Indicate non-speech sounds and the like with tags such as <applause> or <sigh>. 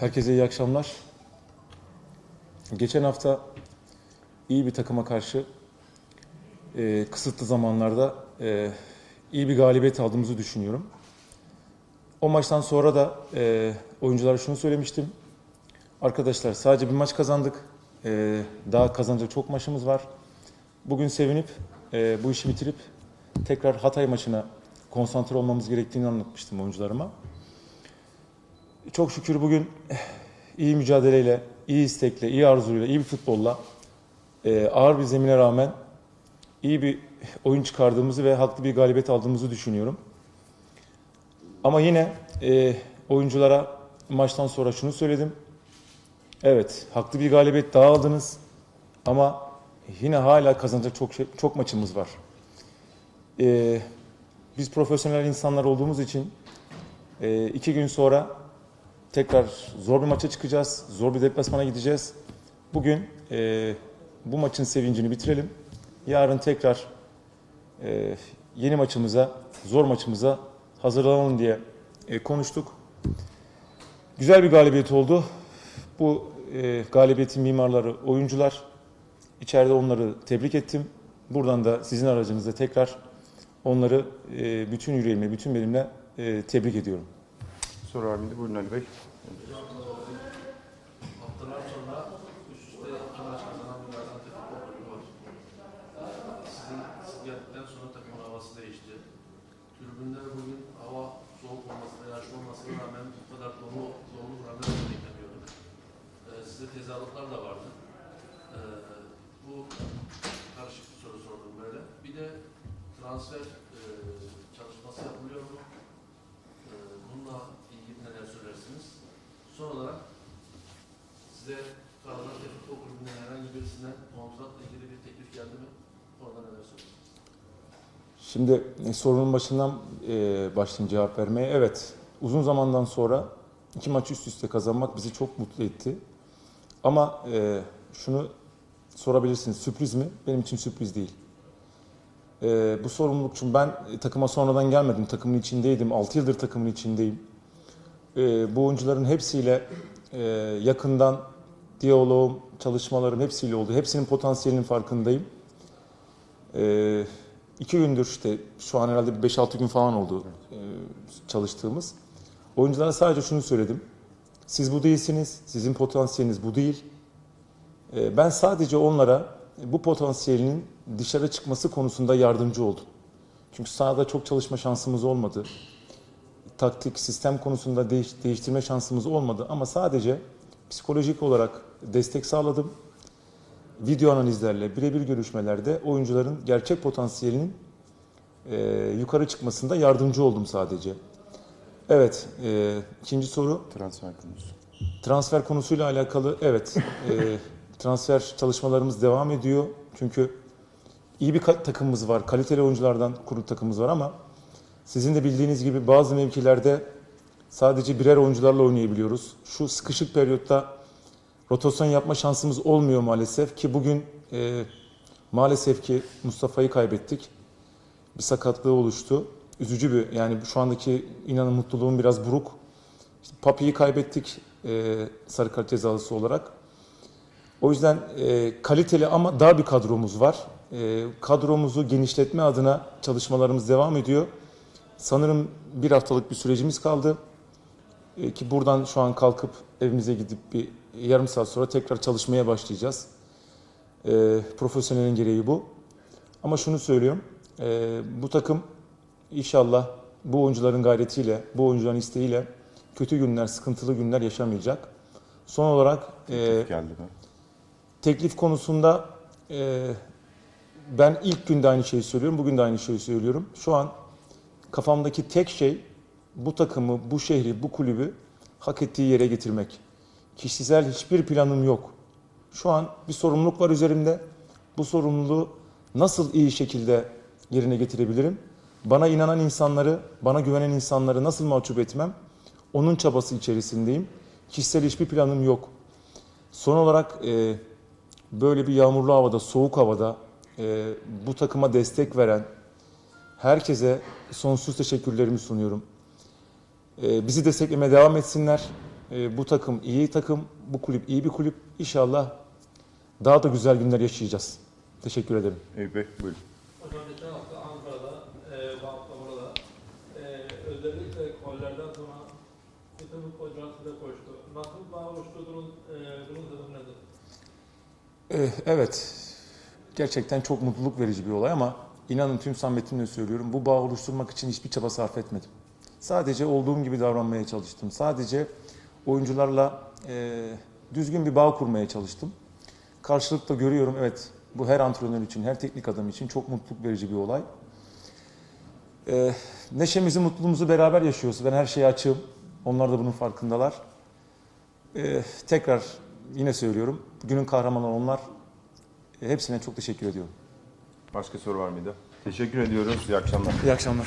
Herkese iyi akşamlar. Geçen hafta iyi bir takıma karşı e, kısıtlı zamanlarda e, iyi bir galibiyet aldığımızı düşünüyorum. O maçtan sonra da e, oyunculara şunu söylemiştim. Arkadaşlar sadece bir maç kazandık. E, daha kazanacak çok maçımız var. Bugün sevinip e, bu işi bitirip tekrar Hatay maçına konsantre olmamız gerektiğini anlatmıştım oyuncularıma. Çok şükür bugün iyi mücadeleyle, iyi istekle, iyi arzuyla, iyi bir futbolla e, ağır bir zemine rağmen iyi bir oyun çıkardığımızı ve haklı bir galibiyet aldığımızı düşünüyorum. Ama yine e, oyunculara maçtan sonra şunu söyledim. Evet, haklı bir galibiyet daha aldınız ama yine hala kazanacak çok şey, çok maçımız var. E, biz profesyonel insanlar olduğumuz için e, iki gün sonra tekrar zor bir maça çıkacağız. Zor bir deplasmana gideceğiz. Bugün e, bu maçın sevincini bitirelim. Yarın tekrar e, yeni maçımıza, zor maçımıza hazırlanalım diye e, konuştuk. Güzel bir galibiyet oldu. Bu e, galibiyetin mimarları oyuncular. İçeride onları tebrik ettim. Buradan da sizin aracınızda tekrar onları e, bütün yüreğimle, bütün benimle e, tebrik ediyorum. Soru halinde buyurun Ali Bey. Haftalar sonra üst üste iki maç kazanan bir Gaziantep var. Sizin siz geldikten sonra takımın havası değişti. Tribünler bugün hava soğuk olmasına, yağışlı olmasına rağmen bu kadar dolu, dolu vuramayı beklemiyorduk. Ee, size tezahüratlar da vardı. Ee, bu karışık bir soru sordum böyle. Bir de transfer e, çalışması yapılıyor mu? Ee, bununla ilgili neler söylersiniz? Son olarak Size Gaziantep Futbol Kulübü'nden herhangi birisinden kontratla ilgili bir teklif geldi mi? Şimdi e, sorunun başından e, başlayayım cevap vermeye. Evet, uzun zamandan sonra iki maç üst üste kazanmak bizi çok mutlu etti. Ama e, şunu sorabilirsiniz, sürpriz mi? Benim için sürpriz değil. E, bu sorumluluk çünkü ben e, takıma sonradan gelmedim, takımın içindeydim, 6 yıldır takımın içindeyim. E, bu oyuncuların hepsiyle e, yakından diyaloğum, çalışmalarım hepsiyle oldu. Hepsinin potansiyelinin farkındayım. E, iki gündür işte şu an herhalde bir 5-6 gün falan oldu e, çalıştığımız. Oyunculara sadece şunu söyledim. Siz bu değilsiniz, sizin potansiyeliniz bu değil. E, ben sadece onlara bu potansiyelinin dışarı çıkması konusunda yardımcı oldum. Çünkü sahada çok çalışma şansımız olmadı. Taktik, sistem konusunda değiş, değiştirme şansımız olmadı. Ama sadece psikolojik olarak destek sağladım. Video analizlerle, birebir görüşmelerde oyuncuların gerçek potansiyelinin e, yukarı çıkmasında yardımcı oldum sadece. Evet, e, ikinci soru. Transfer konusu. Transfer konusuyla alakalı evet e, <laughs> transfer çalışmalarımız devam ediyor. Çünkü iyi bir takımımız var. Kaliteli oyunculardan kurulu takımımız var ama sizin de bildiğiniz gibi bazı mevkilerde sadece birer oyuncularla oynayabiliyoruz. Şu sıkışık periyotta rotasyon yapma şansımız olmuyor maalesef ki bugün e, maalesef ki Mustafa'yı kaybettik. Bir sakatlığı oluştu. Üzücü bir yani şu andaki inanın mutluluğum biraz buruk. İşte Papi'yi kaybettik e, sarı kart cezalısı olarak. O yüzden e, kaliteli ama dar bir kadromuz var. E, kadromuzu genişletme adına çalışmalarımız devam ediyor. Sanırım bir haftalık bir sürecimiz kaldı. E, ki buradan şu an kalkıp evimize gidip bir yarım saat sonra tekrar çalışmaya başlayacağız. E, profesyonelin gereği bu. Ama şunu söylüyorum. e, bu takım inşallah bu oyuncuların gayretiyle, bu oyuncuların isteğiyle kötü günler, sıkıntılı günler yaşamayacak. Son olarak e, Geldi mi? teklif konusunda e, ben ilk günde aynı şeyi söylüyorum, bugün de aynı şeyi söylüyorum. Şu an kafamdaki tek şey bu takımı, bu şehri, bu kulübü hak ettiği yere getirmek. Kişisel hiçbir planım yok. Şu an bir sorumluluk var üzerimde. Bu sorumluluğu nasıl iyi şekilde yerine getirebilirim? Bana inanan insanları, bana güvenen insanları nasıl mahcup etmem? Onun çabası içerisindeyim. Kişisel hiçbir planım yok. Son olarak e, böyle bir yağmurlu havada, soğuk havada e, bu takıma destek veren herkese sonsuz teşekkürlerimi sunuyorum. E, bizi desteklemeye devam etsinler. E, bu takım iyi takım, bu kulüp iyi bir kulüp. İnşallah daha da güzel günler yaşayacağız. Teşekkür ederim. Eyüp Bey buyurun. Hocam geçen hafta Ankara'da, e, bu hafta burada. E, özellikle gollerden sonra bütün futbolcular size koştu. Nasıl daha oluşturduğunuz, e, bunun sebebi nedir? Ee, Evet, gerçekten çok mutluluk verici bir olay ama inanın tüm samimiyetimle söylüyorum bu bağ oluşturmak için hiçbir çaba sarf etmedim. Sadece olduğum gibi davranmaya çalıştım. Sadece oyuncularla e, düzgün bir bağ kurmaya çalıştım. Karşılıkta görüyorum evet bu her antrenör için, her teknik adam için çok mutluluk verici bir olay. Ee, neşemizi, mutluluğumuzu beraber yaşıyoruz. Ben her şeye açığım. Onlar da bunun farkındalar. Ee, tekrar yine söylüyorum. Günün kahramanları onlar. E, Hepsine çok teşekkür ediyorum. Başka soru var mıydı? Teşekkür ediyoruz. İyi akşamlar. İyi akşamlar.